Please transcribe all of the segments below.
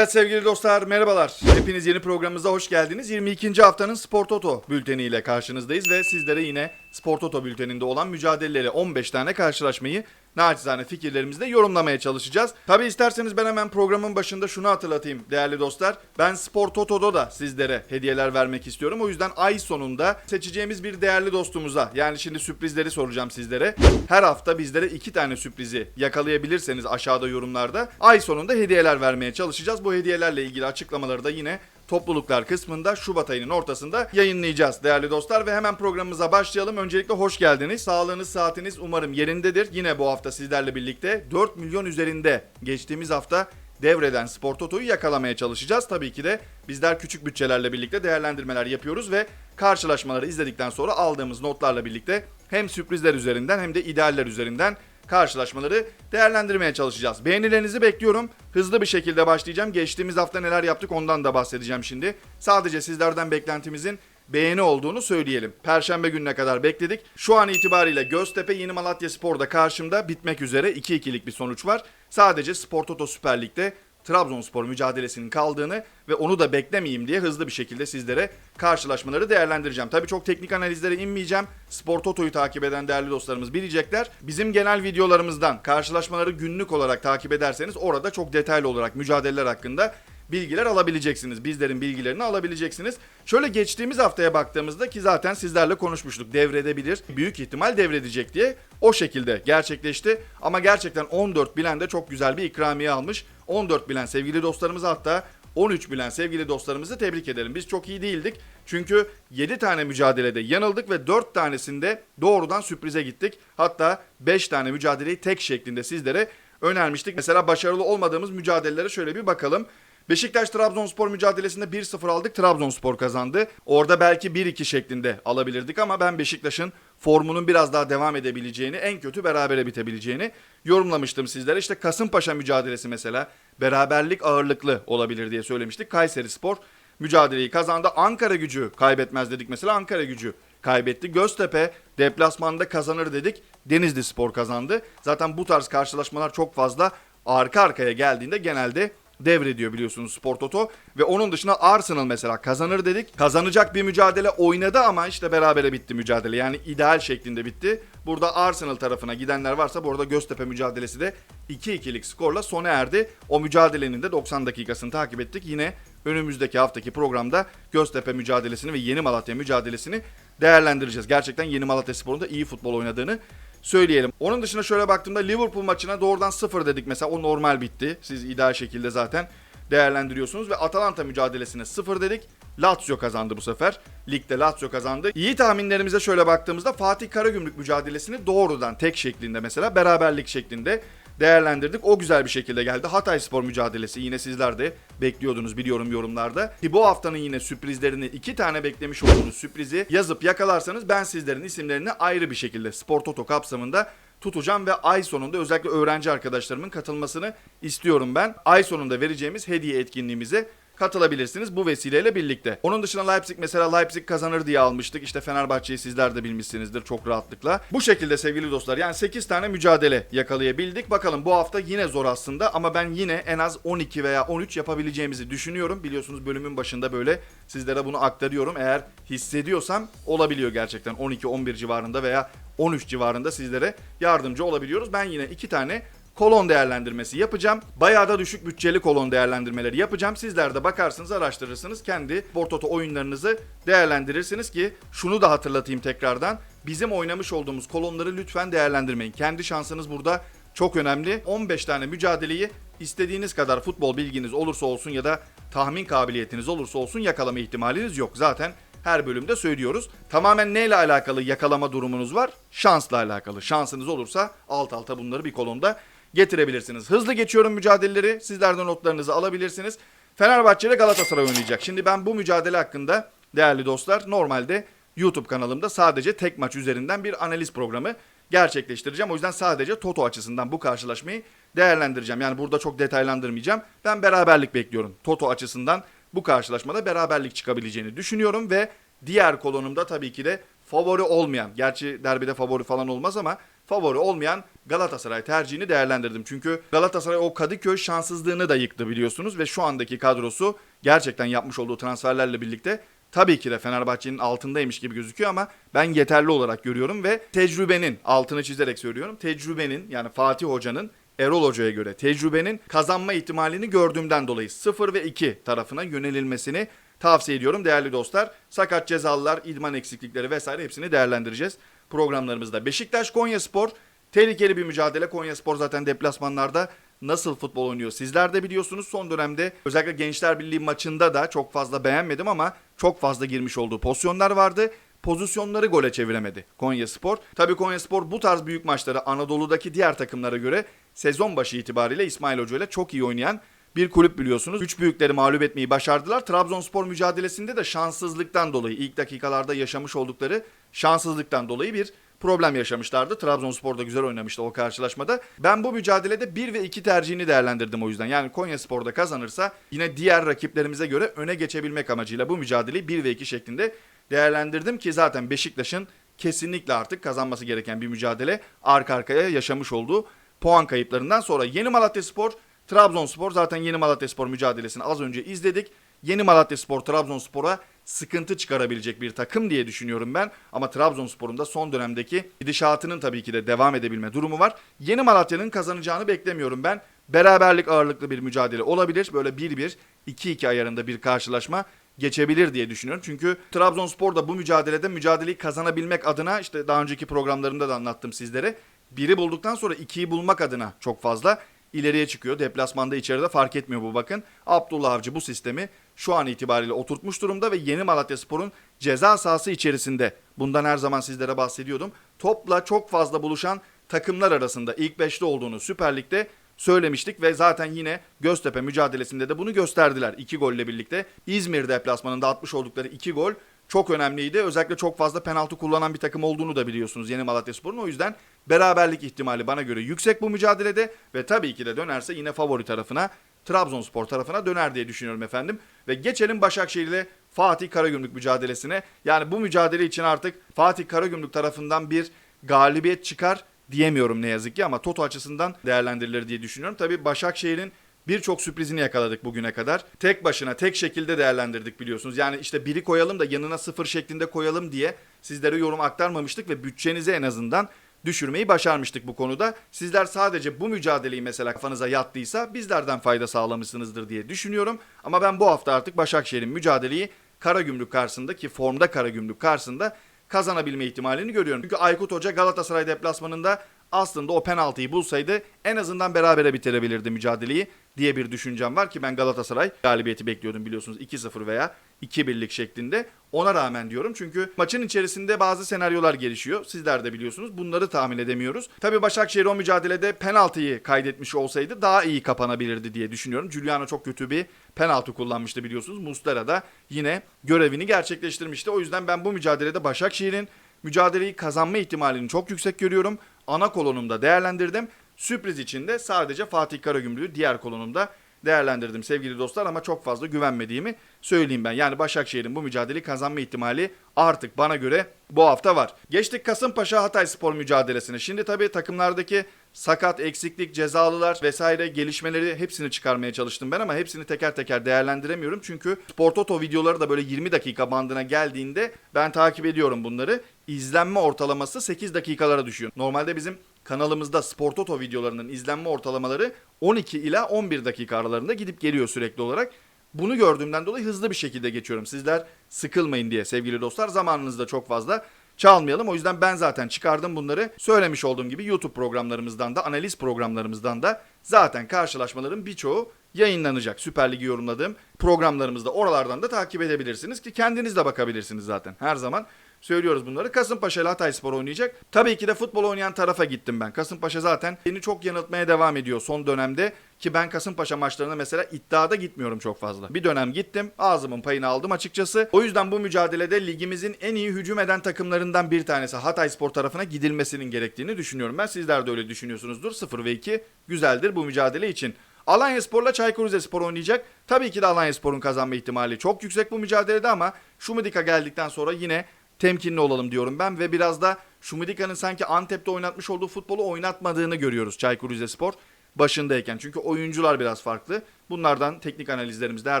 Evet sevgili dostlar merhabalar. Hepiniz yeni programımıza hoş geldiniz. 22. haftanın Spor Toto bülteniyle karşınızdayız ve sizlere yine Spor Toto bülteninde olan mücadeleleri 15 tane karşılaşmayı naçizane fikirlerimizle yorumlamaya çalışacağız. Tabi isterseniz ben hemen programın başında şunu hatırlatayım değerli dostlar. Ben Spor Toto'da da sizlere hediyeler vermek istiyorum. O yüzden ay sonunda seçeceğimiz bir değerli dostumuza yani şimdi sürprizleri soracağım sizlere. Her hafta bizlere iki tane sürprizi yakalayabilirseniz aşağıda yorumlarda ay sonunda hediyeler vermeye çalışacağız. Bu hediyelerle ilgili açıklamaları da yine topluluklar kısmında Şubat ayının ortasında yayınlayacağız değerli dostlar ve hemen programımıza başlayalım. Öncelikle hoş geldiniz. Sağlığınız, saatiniz umarım yerindedir. Yine bu hafta sizlerle birlikte 4 milyon üzerinde geçtiğimiz hafta devreden Spor Toto'yu yakalamaya çalışacağız. Tabii ki de bizler küçük bütçelerle birlikte değerlendirmeler yapıyoruz ve karşılaşmaları izledikten sonra aldığımız notlarla birlikte hem sürprizler üzerinden hem de idealler üzerinden karşılaşmaları değerlendirmeye çalışacağız. Beğenilerinizi bekliyorum. Hızlı bir şekilde başlayacağım. Geçtiğimiz hafta neler yaptık ondan da bahsedeceğim şimdi. Sadece sizlerden beklentimizin beğeni olduğunu söyleyelim. Perşembe gününe kadar bekledik. Şu an itibariyle Göztepe Yeni Malatya Spor'da karşımda bitmek üzere 2-2'lik bir sonuç var. Sadece Spor Toto Süper Lig'de Trabzonspor mücadelesinin kaldığını ve onu da beklemeyeyim diye hızlı bir şekilde sizlere karşılaşmaları değerlendireceğim. Tabii çok teknik analizlere inmeyeceğim. Spor Toto'yu takip eden değerli dostlarımız bilecekler. Bizim genel videolarımızdan karşılaşmaları günlük olarak takip ederseniz orada çok detaylı olarak mücadeleler hakkında bilgiler alabileceksiniz. Bizlerin bilgilerini alabileceksiniz. Şöyle geçtiğimiz haftaya baktığımızda ki zaten sizlerle konuşmuştuk. Devredebilir. Büyük ihtimal devredecek diye o şekilde gerçekleşti. Ama gerçekten 14 bilen de çok güzel bir ikramiye almış. 14 bilen sevgili dostlarımızı hatta 13 bilen sevgili dostlarımızı tebrik edelim. Biz çok iyi değildik. Çünkü 7 tane mücadelede yanıldık ve 4 tanesinde doğrudan sürprize gittik. Hatta 5 tane mücadeleyi tek şeklinde sizlere önermiştik. Mesela başarılı olmadığımız mücadelelere şöyle bir bakalım. Beşiktaş Trabzonspor mücadelesinde 1-0 aldık. Trabzonspor kazandı. Orada belki 1-2 şeklinde alabilirdik ama ben Beşiktaş'ın formunun biraz daha devam edebileceğini, en kötü berabere bitebileceğini yorumlamıştım sizlere. İşte Kasımpaşa mücadelesi mesela beraberlik ağırlıklı olabilir diye söylemiştik. Kayseri Spor mücadeleyi kazandı. Ankara gücü kaybetmez dedik mesela. Ankara gücü kaybetti. Göztepe deplasmanda kazanır dedik. Denizli Spor kazandı. Zaten bu tarz karşılaşmalar çok fazla arka arkaya geldiğinde genelde devrediyor biliyorsunuz Spor Toto. Ve onun dışında Arsenal mesela kazanır dedik. Kazanacak bir mücadele oynadı ama işte berabere bitti mücadele. Yani ideal şeklinde bitti. Burada Arsenal tarafına gidenler varsa bu arada Göztepe mücadelesi de 2-2'lik skorla sona erdi. O mücadelenin de 90 dakikasını takip ettik. Yine önümüzdeki haftaki programda Göztepe mücadelesini ve Yeni Malatya mücadelesini değerlendireceğiz. Gerçekten Yeni Malatya Spor'un da iyi futbol oynadığını söyleyelim. Onun dışında şöyle baktığımda Liverpool maçına doğrudan 0 dedik mesela o normal bitti. Siz ideal şekilde zaten değerlendiriyorsunuz ve Atalanta mücadelesine 0 dedik. Lazio kazandı bu sefer. Ligde Lazio kazandı. İyi tahminlerimize şöyle baktığımızda Fatih Karagümrük mücadelesini doğrudan tek şeklinde mesela beraberlik şeklinde değerlendirdik. O güzel bir şekilde geldi. Hatay Spor mücadelesi yine sizler de bekliyordunuz biliyorum yorumlarda. Ki bu haftanın yine sürprizlerini iki tane beklemiş olduğunuz sürprizi yazıp yakalarsanız ben sizlerin isimlerini ayrı bir şekilde Spor Toto kapsamında tutacağım ve ay sonunda özellikle öğrenci arkadaşlarımın katılmasını istiyorum ben. Ay sonunda vereceğimiz hediye etkinliğimize katılabilirsiniz bu vesileyle birlikte. Onun dışında Leipzig mesela Leipzig kazanır diye almıştık. İşte Fenerbahçe'yi sizler de bilmişsinizdir çok rahatlıkla. Bu şekilde sevgili dostlar yani 8 tane mücadele yakalayabildik. Bakalım bu hafta yine zor aslında ama ben yine en az 12 veya 13 yapabileceğimizi düşünüyorum. Biliyorsunuz bölümün başında böyle sizlere bunu aktarıyorum. Eğer hissediyorsam olabiliyor gerçekten 12-11 civarında veya 13 civarında sizlere yardımcı olabiliyoruz. Ben yine iki tane kolon değerlendirmesi yapacağım. Bayağı da düşük bütçeli kolon değerlendirmeleri yapacağım. Sizler de bakarsınız, araştırırsınız. Kendi Portoto oyunlarınızı değerlendirirsiniz ki şunu da hatırlatayım tekrardan. Bizim oynamış olduğumuz kolonları lütfen değerlendirmeyin. Kendi şansınız burada çok önemli. 15 tane mücadeleyi istediğiniz kadar futbol bilginiz olursa olsun ya da tahmin kabiliyetiniz olursa olsun yakalama ihtimaliniz yok. Zaten her bölümde söylüyoruz. Tamamen neyle alakalı yakalama durumunuz var? Şansla alakalı. Şansınız olursa alt alta bunları bir kolonda getirebilirsiniz. Hızlı geçiyorum mücadeleleri. Sizler de notlarınızı alabilirsiniz. Fenerbahçe ile Galatasaray oynayacak. Şimdi ben bu mücadele hakkında değerli dostlar normalde YouTube kanalımda sadece tek maç üzerinden bir analiz programı gerçekleştireceğim. O yüzden sadece Toto açısından bu karşılaşmayı değerlendireceğim. Yani burada çok detaylandırmayacağım. Ben beraberlik bekliyorum. Toto açısından bu karşılaşmada beraberlik çıkabileceğini düşünüyorum ve diğer kolonumda tabii ki de favori olmayan, gerçi derbide favori falan olmaz ama favori olmayan Galatasaray tercihini değerlendirdim. Çünkü Galatasaray o Kadıköy şanssızlığını da yıktı biliyorsunuz ve şu andaki kadrosu gerçekten yapmış olduğu transferlerle birlikte tabii ki de Fenerbahçe'nin altındaymış gibi gözüküyor ama ben yeterli olarak görüyorum ve tecrübenin altını çizerek söylüyorum. Tecrübenin yani Fatih Hoca'nın Erol Hoca'ya göre tecrübenin kazanma ihtimalini gördüğümden dolayı 0 ve 2 tarafına yönelilmesini tavsiye ediyorum değerli dostlar. Sakat cezalılar, idman eksiklikleri vesaire hepsini değerlendireceğiz programlarımızda. Beşiktaş Konya Spor tehlikeli bir mücadele. Konya Spor zaten deplasmanlarda nasıl futbol oynuyor sizler de biliyorsunuz. Son dönemde özellikle Gençler Birliği maçında da çok fazla beğenmedim ama çok fazla girmiş olduğu pozisyonlar vardı. Pozisyonları gole çeviremedi Konya Spor. Tabii Konya Spor bu tarz büyük maçları Anadolu'daki diğer takımlara göre sezon başı itibariyle İsmail Hoca ile çok iyi oynayan bir kulüp biliyorsunuz. Üç büyükleri mağlup etmeyi başardılar. Trabzonspor mücadelesinde de şanssızlıktan dolayı ilk dakikalarda yaşamış oldukları şanssızlıktan dolayı bir problem yaşamışlardı. Trabzonspor da güzel oynamıştı o karşılaşmada. Ben bu mücadelede 1 ve 2 tercihini değerlendirdim o yüzden. Yani Konya Spor'da kazanırsa yine diğer rakiplerimize göre öne geçebilmek amacıyla bu mücadeleyi 1 ve 2 şeklinde değerlendirdim ki zaten Beşiktaş'ın kesinlikle artık kazanması gereken bir mücadele arka arkaya yaşamış olduğu puan kayıplarından sonra Yeni Malatya Spor Trabzonspor zaten Yeni Malatya Spor mücadelesini az önce izledik. Yeni Malatya Spor Trabzonspor'a sıkıntı çıkarabilecek bir takım diye düşünüyorum ben. Ama Trabzonspor'un da son dönemdeki gidişatının tabii ki de devam edebilme durumu var. Yeni Malatya'nın kazanacağını beklemiyorum ben. Beraberlik ağırlıklı bir mücadele olabilir. Böyle 1-1, 2-2 ayarında bir karşılaşma geçebilir diye düşünüyorum. Çünkü Trabzonspor da bu mücadelede mücadeleyi kazanabilmek adına işte daha önceki programlarımda da anlattım sizlere. Biri bulduktan sonra ikiyi bulmak adına çok fazla ileriye çıkıyor. Deplasmanda içeride fark etmiyor bu bakın. Abdullah Avcı bu sistemi şu an itibariyle oturtmuş durumda ve Yeni Malatya Spor'un ceza sahası içerisinde bundan her zaman sizlere bahsediyordum. Topla çok fazla buluşan takımlar arasında ilk 5'te olduğunu Süper Lig'de söylemiştik ve zaten yine Göztepe mücadelesinde de bunu gösterdiler. 2 golle birlikte İzmir deplasmanında atmış oldukları 2 gol çok önemliydi. Özellikle çok fazla penaltı kullanan bir takım olduğunu da biliyorsunuz Yeni Malatya Spor'un. O yüzden beraberlik ihtimali bana göre yüksek bu mücadelede ve tabii ki de dönerse yine favori tarafına Trabzonspor tarafına döner diye düşünüyorum efendim. Ve geçelim Başakşehir ile Fatih Karagümrük mücadelesine. Yani bu mücadele için artık Fatih Karagümrük tarafından bir galibiyet çıkar diyemiyorum ne yazık ki ama Toto açısından değerlendirilir diye düşünüyorum. Tabii Başakşehir'in birçok sürprizini yakaladık bugüne kadar. Tek başına, tek şekilde değerlendirdik biliyorsunuz. Yani işte biri koyalım da yanına sıfır şeklinde koyalım diye sizlere yorum aktarmamıştık ve bütçenizi en azından düşürmeyi başarmıştık bu konuda. Sizler sadece bu mücadeleyi mesela kafanıza yattıysa bizlerden fayda sağlamışsınızdır diye düşünüyorum. Ama ben bu hafta artık Başakşehir'in mücadeleyi Karagümrük karşısında ki formda Karagümrük karşısında kazanabilme ihtimalini görüyorum. Çünkü Aykut Hoca Galatasaray deplasmanında aslında o penaltıyı bulsaydı en azından berabere bitirebilirdi mücadeleyi diye bir düşüncem var ki ben Galatasaray galibiyeti bekliyordum biliyorsunuz 2-0 veya 2-1'lik şeklinde. Ona rağmen diyorum çünkü maçın içerisinde bazı senaryolar gelişiyor. Sizler de biliyorsunuz. Bunları tahmin edemiyoruz. Tabi Başakşehir o mücadelede penaltıyı kaydetmiş olsaydı daha iyi kapanabilirdi diye düşünüyorum. Giuliano çok kötü bir penaltı kullanmıştı biliyorsunuz. Mustera da yine görevini gerçekleştirmişti. O yüzden ben bu mücadelede Başakşehir'in mücadeleyi kazanma ihtimalini çok yüksek görüyorum. Ana kolonumda değerlendirdim. Sürpriz içinde sadece Fatih Karagümrük'ü diğer kolonumda değerlendirdim sevgili dostlar ama çok fazla güvenmediğimi söyleyeyim ben. Yani Başakşehir'in bu mücadeleyi kazanma ihtimali artık bana göre bu hafta var. Geçtik Kasımpaşa Hatay Spor mücadelesine. Şimdi tabii takımlardaki sakat, eksiklik, cezalılar vesaire gelişmeleri hepsini çıkarmaya çalıştım ben ama hepsini teker teker değerlendiremiyorum. Çünkü Spor Toto videoları da böyle 20 dakika bandına geldiğinde ben takip ediyorum bunları. İzlenme ortalaması 8 dakikalara düşüyor. Normalde bizim kanalımızda Spor Toto videolarının izlenme ortalamaları 12 ila 11 dakika aralarında gidip geliyor sürekli olarak. Bunu gördüğümden dolayı hızlı bir şekilde geçiyorum. Sizler sıkılmayın diye sevgili dostlar. Zamanınızda çok fazla çalmayalım. O yüzden ben zaten çıkardım bunları. Söylemiş olduğum gibi YouTube programlarımızdan da, analiz programlarımızdan da zaten karşılaşmaların birçoğu yayınlanacak. Süper Lig'i yorumladığım programlarımızda oralardan da takip edebilirsiniz ki kendiniz de bakabilirsiniz zaten. Her zaman söylüyoruz bunları. Kasımpaşa ile Hatayspor oynayacak. Tabii ki de futbol oynayan tarafa gittim ben. Kasımpaşa zaten beni çok yanıltmaya devam ediyor son dönemde. Ki ben Kasımpaşa maçlarına mesela iddiada gitmiyorum çok fazla. Bir dönem gittim. Ağzımın payını aldım açıkçası. O yüzden bu mücadelede ligimizin en iyi hücum eden takımlarından bir tanesi Hatayspor tarafına gidilmesinin gerektiğini düşünüyorum. Ben sizler de öyle düşünüyorsunuzdur. 0 ve 2 güzeldir bu mücadele için. Alanya Spor'la Çaykur Rizespor oynayacak. Tabii ki de Alanya Spor'un kazanma ihtimali çok yüksek bu mücadelede ama Şumidika geldikten sonra yine temkinli olalım diyorum ben ve biraz da Şumidika'nın sanki Antep'te oynatmış olduğu futbolu oynatmadığını görüyoruz Çaykur Rizespor başındayken. Çünkü oyuncular biraz farklı. Bunlardan teknik analizlerimizde her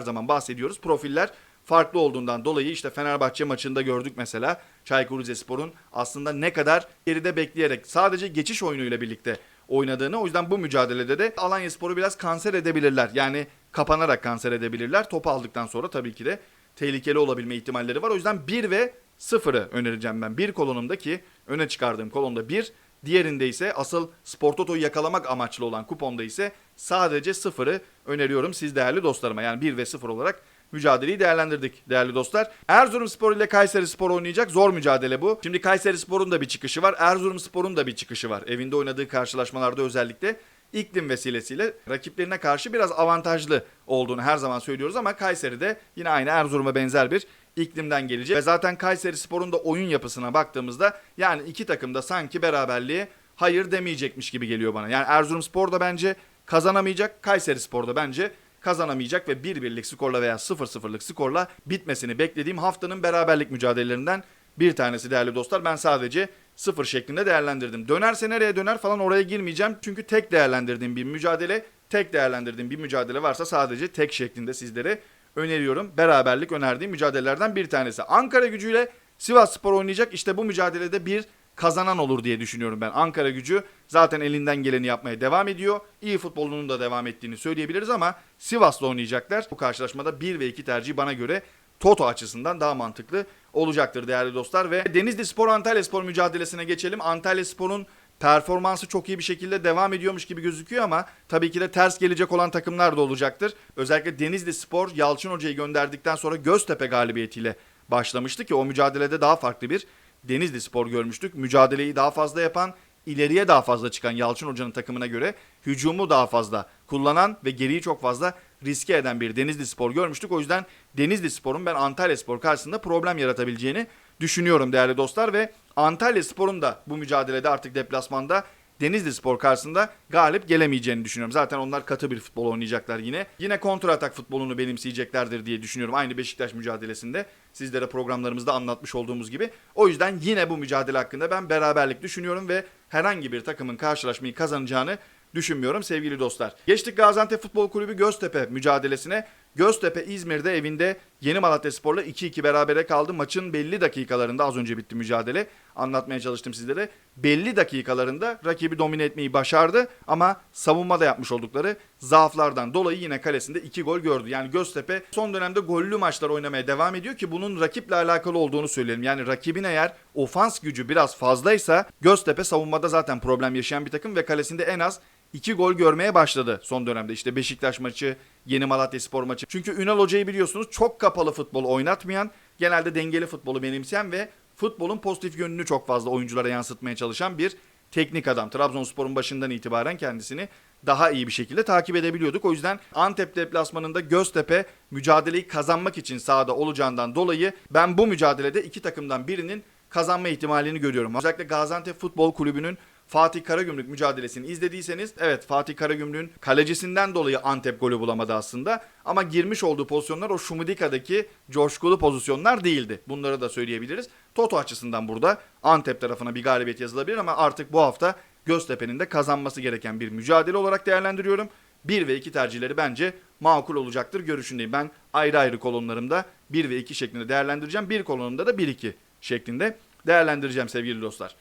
zaman bahsediyoruz. Profiller farklı olduğundan dolayı işte Fenerbahçe maçında gördük mesela Çaykur Rizespor'un aslında ne kadar geride bekleyerek sadece geçiş oyunuyla birlikte oynadığını. O yüzden bu mücadelede de Alanya Spor'u biraz kanser edebilirler. Yani kapanarak kanser edebilirler. Topu aldıktan sonra tabii ki de tehlikeli olabilme ihtimalleri var. O yüzden 1 ve 0'ı önereceğim ben. Bir kolonumdaki öne çıkardığım kolonda 1, diğerinde ise asıl Spor Toto'yu yakalamak amaçlı olan kuponda ise sadece 0'ı öneriyorum siz değerli dostlarıma. Yani 1 ve 0 olarak mücadeleyi değerlendirdik değerli dostlar. Erzurumspor ile Kayseri Spor oynayacak. Zor mücadele bu. Şimdi Kayseri Spor'un da bir çıkışı var. Erzurumspor'un da bir çıkışı var. Evinde oynadığı karşılaşmalarda özellikle iklim vesilesiyle rakiplerine karşı biraz avantajlı olduğunu her zaman söylüyoruz ama Kayseri de yine aynı Erzurum'a benzer bir iklimden gelecek. Ve zaten Kayseri Spor'un da oyun yapısına baktığımızda yani iki takım da sanki beraberliğe hayır demeyecekmiş gibi geliyor bana. Yani Erzurumspor da bence kazanamayacak. Kayseri Spor da bence kazanamayacak ve 1-1'lik skorla veya 0-0'lık skorla bitmesini beklediğim haftanın beraberlik mücadelelerinden bir tanesi değerli dostlar. Ben sadece 0 şeklinde değerlendirdim. Dönerse nereye döner falan oraya girmeyeceğim. Çünkü tek değerlendirdiğim bir mücadele, tek değerlendirdiğim bir mücadele varsa sadece tek şeklinde sizlere öneriyorum. Beraberlik önerdiğim mücadelelerden bir tanesi. Ankara gücüyle Sivas Spor oynayacak. İşte bu mücadelede bir kazanan olur diye düşünüyorum ben. Ankara gücü zaten elinden geleni yapmaya devam ediyor. İyi futbolunun da devam ettiğini söyleyebiliriz ama Sivas'la oynayacaklar. Bu karşılaşmada 1 ve 2 tercih bana göre Toto açısından daha mantıklı olacaktır değerli dostlar. Ve Denizli Spor Antalya Spor mücadelesine geçelim. Antalya Spor'un performansı çok iyi bir şekilde devam ediyormuş gibi gözüküyor ama tabii ki de ters gelecek olan takımlar da olacaktır. Özellikle Denizli Spor Yalçın Hoca'yı gönderdikten sonra Göztepe galibiyetiyle başlamıştı ki o mücadelede daha farklı bir Denizli Spor görmüştük. Mücadeleyi daha fazla yapan, ileriye daha fazla çıkan Yalçın Hoca'nın takımına göre hücumu daha fazla kullanan ve geriyi çok fazla riske eden bir Denizli Spor görmüştük. O yüzden Denizli Spor'un ben Antalya Spor karşısında problem yaratabileceğini düşünüyorum değerli dostlar ve Antalya Spor'un da bu mücadelede artık deplasmanda Denizli Spor karşısında galip gelemeyeceğini düşünüyorum. Zaten onlar katı bir futbol oynayacaklar yine. Yine kontra atak futbolunu benimseyeceklerdir diye düşünüyorum. Aynı Beşiktaş mücadelesinde sizlere programlarımızda anlatmış olduğumuz gibi. O yüzden yine bu mücadele hakkında ben beraberlik düşünüyorum ve herhangi bir takımın karşılaşmayı kazanacağını düşünmüyorum sevgili dostlar. Geçtik Gaziantep Futbol Kulübü Göztepe mücadelesine. Göztepe İzmir'de evinde Yeni Malatya Spor'la 2-2 berabere kaldı. Maçın belli dakikalarında az önce bitti mücadele. Anlatmaya çalıştım sizlere. Belli dakikalarında rakibi domine etmeyi başardı ama savunmada yapmış oldukları zaaflardan dolayı yine kalesinde 2 gol gördü. Yani Göztepe son dönemde gollü maçlar oynamaya devam ediyor ki bunun rakiple alakalı olduğunu söyleyelim. Yani rakibin eğer ofans gücü biraz fazlaysa Göztepe savunmada zaten problem yaşayan bir takım ve kalesinde en az 2 gol görmeye başladı son dönemde. İşte Beşiktaş maçı, Yeni Malatya Spor maçı. Çünkü Ünal Hoca'yı biliyorsunuz çok kapalı futbol oynatmayan, genelde dengeli futbolu benimseyen ve futbolun pozitif yönünü çok fazla oyunculara yansıtmaya çalışan bir teknik adam. Trabzonspor'un başından itibaren kendisini daha iyi bir şekilde takip edebiliyorduk. O yüzden Antep deplasmanında Göztepe mücadeleyi kazanmak için sahada olacağından dolayı ben bu mücadelede iki takımdan birinin kazanma ihtimalini görüyorum. Özellikle Gaziantep Futbol Kulübü'nün Fatih Karagümrük mücadelesini izlediyseniz evet Fatih Karagümrük'ün kalecisinden dolayı Antep golü bulamadı aslında. Ama girmiş olduğu pozisyonlar o Şumudika'daki coşkulu pozisyonlar değildi. Bunları da söyleyebiliriz. Toto açısından burada Antep tarafına bir galibiyet yazılabilir ama artık bu hafta Göztepe'nin de kazanması gereken bir mücadele olarak değerlendiriyorum. 1 ve 2 tercihleri bence makul olacaktır görüşündeyim. Ben ayrı ayrı kolonlarımda 1 ve 2 şeklinde değerlendireceğim. Bir kolonumda da 1-2 şeklinde değerlendireceğim sevgili dostlar.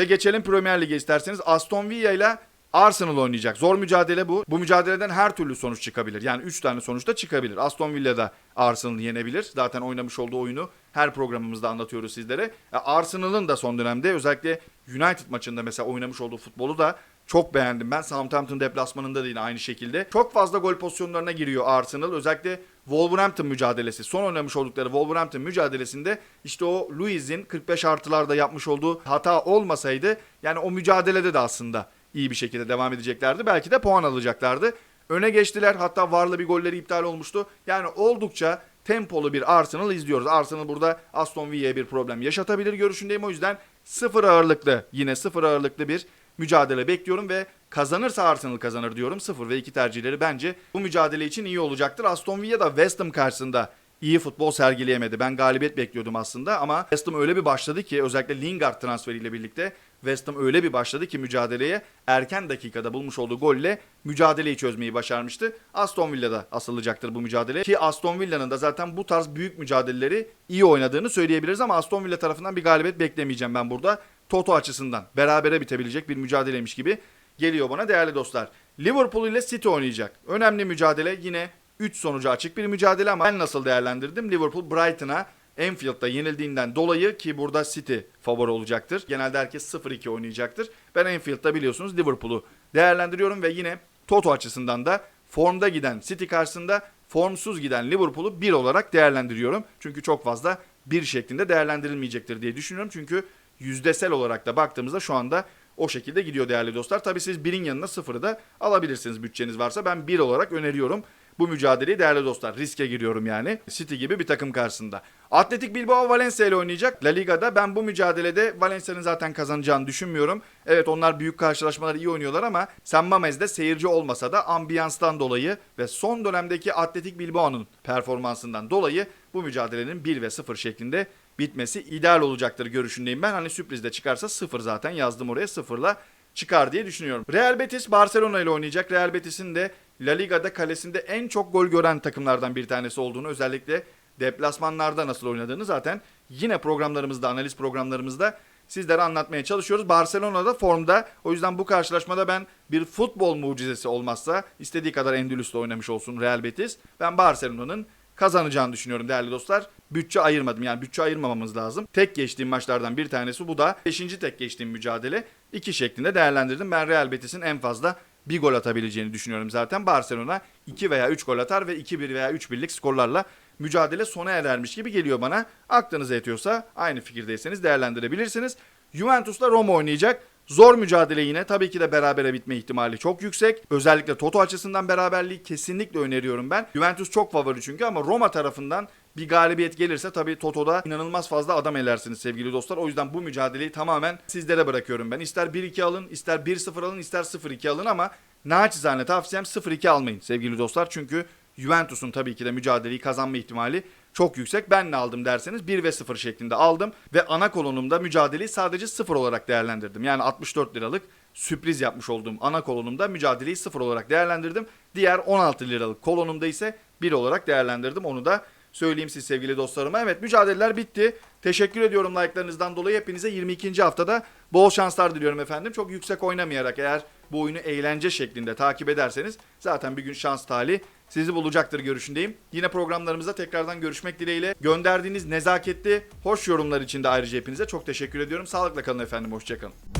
Ve geçelim Premier Lig'e isterseniz. Aston Villa ile Arsenal oynayacak. Zor mücadele bu. Bu mücadeleden her türlü sonuç çıkabilir. Yani 3 tane sonuç da çıkabilir. Aston Villa da Arsenal'ı yenebilir. Zaten oynamış olduğu oyunu her programımızda anlatıyoruz sizlere. E, Arsenal'ın da son dönemde özellikle United maçında mesela oynamış olduğu futbolu da çok beğendim ben. Southampton deplasmanında da yine aynı şekilde. Çok fazla gol pozisyonlarına giriyor Arsenal. Özellikle Wolverhampton mücadelesi. Son oynamış oldukları Wolverhampton mücadelesinde işte o Luiz'in 45 artılarda yapmış olduğu hata olmasaydı yani o mücadelede de aslında iyi bir şekilde devam edeceklerdi. Belki de puan alacaklardı. Öne geçtiler. Hatta varlı bir golleri iptal olmuştu. Yani oldukça tempolu bir Arsenal izliyoruz. Arsenal burada Aston Villa'ya bir problem yaşatabilir görüşündeyim. O yüzden sıfır ağırlıklı yine sıfır ağırlıklı bir mücadele bekliyorum ve kazanırsa Arsenal kazanır diyorum. 0 ve 2 tercihleri bence bu mücadele için iyi olacaktır. Aston Villa da West Ham karşısında iyi futbol sergileyemedi. Ben galibiyet bekliyordum aslında ama West Ham öyle bir başladı ki özellikle Lingard transferiyle birlikte West Ham öyle bir başladı ki mücadeleye erken dakikada bulmuş olduğu golle mücadeleyi çözmeyi başarmıştı. Aston Villa'da asılacaktır bu mücadele ki Aston Villa'nın da zaten bu tarz büyük mücadeleleri iyi oynadığını söyleyebiliriz ama Aston Villa tarafından bir galibiyet beklemeyeceğim ben burada. Toto açısından berabere bitebilecek bir mücadeleymiş gibi geliyor bana değerli dostlar. Liverpool ile City oynayacak. Önemli mücadele yine 3 sonucu açık bir mücadele ama ben nasıl değerlendirdim? Liverpool Brighton'a Anfield'da yenildiğinden dolayı ki burada City favori olacaktır. Genelde herkes 0-2 oynayacaktır. Ben Anfield'da biliyorsunuz Liverpool'u değerlendiriyorum ve yine Toto açısından da formda giden City karşısında formsuz giden Liverpool'u 1 olarak değerlendiriyorum. Çünkü çok fazla bir şeklinde değerlendirilmeyecektir diye düşünüyorum. Çünkü yüzdesel olarak da baktığımızda şu anda o şekilde gidiyor değerli dostlar. Tabii siz birin yanına sıfırı da alabilirsiniz bütçeniz varsa. Ben bir olarak öneriyorum bu mücadeleyi değerli dostlar. Riske giriyorum yani. City gibi bir takım karşısında. Atletik Bilbao Valencia ile oynayacak. La Liga'da ben bu mücadelede Valencia'nın zaten kazanacağını düşünmüyorum. Evet onlar büyük karşılaşmalar iyi oynuyorlar ama San Mames'de seyirci olmasa da ambiyanstan dolayı ve son dönemdeki Atletik Bilbao'nun performansından dolayı bu mücadelenin 1 ve 0 şeklinde bitmesi ideal olacaktır görüşündeyim ben. Hani sürprizde çıkarsa 0 zaten yazdım oraya 0'la çıkar diye düşünüyorum. Real Betis Barcelona ile oynayacak. Real Betis'in de La Liga'da kalesinde en çok gol gören takımlardan bir tanesi olduğunu özellikle deplasmanlarda nasıl oynadığını zaten yine programlarımızda, analiz programlarımızda sizlere anlatmaya çalışıyoruz. Barcelona'da formda. O yüzden bu karşılaşmada ben bir futbol mucizesi olmazsa istediği kadar Endülüs'te oynamış olsun Real Betis. Ben Barcelona'nın kazanacağını düşünüyorum değerli dostlar. Bütçe ayırmadım yani bütçe ayırmamamız lazım. Tek geçtiğim maçlardan bir tanesi bu da 5. tek geçtiğim mücadele. iki şeklinde değerlendirdim. Ben Real Betis'in en fazla bir gol atabileceğini düşünüyorum zaten. Barcelona 2 veya 3 gol atar ve 2-1 veya 3-1'lik skorlarla mücadele sona erermiş gibi geliyor bana. Aklınıza yetiyorsa aynı fikirdeyseniz değerlendirebilirsiniz. Juventus'la Roma oynayacak. Zor mücadele yine tabii ki de berabere bitme ihtimali çok yüksek. Özellikle Toto açısından beraberliği kesinlikle öneriyorum ben. Juventus çok favori çünkü ama Roma tarafından bir galibiyet gelirse tabii Toto'da inanılmaz fazla adam elersiniz sevgili dostlar. O yüzden bu mücadeleyi tamamen sizlere bırakıyorum ben. İster 1-2 alın, ister 1-0 alın, ister 0-2 alın ama naçizane tavsiyem 0-2 almayın sevgili dostlar. Çünkü Juventus'un tabii ki de mücadeleyi kazanma ihtimali çok yüksek. Ben ne aldım derseniz 1 ve 0 şeklinde aldım ve ana kolonumda mücadeleyi sadece 0 olarak değerlendirdim. Yani 64 liralık sürpriz yapmış olduğum ana kolonumda mücadeleyi 0 olarak değerlendirdim. Diğer 16 liralık kolonumda ise 1 olarak değerlendirdim. Onu da söyleyeyim siz sevgili dostlarıma. Evet mücadeleler bitti. Teşekkür ediyorum like'larınızdan dolayı. Hepinize 22. haftada bol şanslar diliyorum efendim. Çok yüksek oynamayarak eğer bu oyunu eğlence şeklinde takip ederseniz zaten bir gün şans tali sizi bulacaktır görüşündeyim. Yine programlarımızda tekrardan görüşmek dileğiyle. Gönderdiğiniz nezaketli, hoş yorumlar için de ayrıca hepinize çok teşekkür ediyorum. Sağlıkla kalın efendim, hoşçakalın.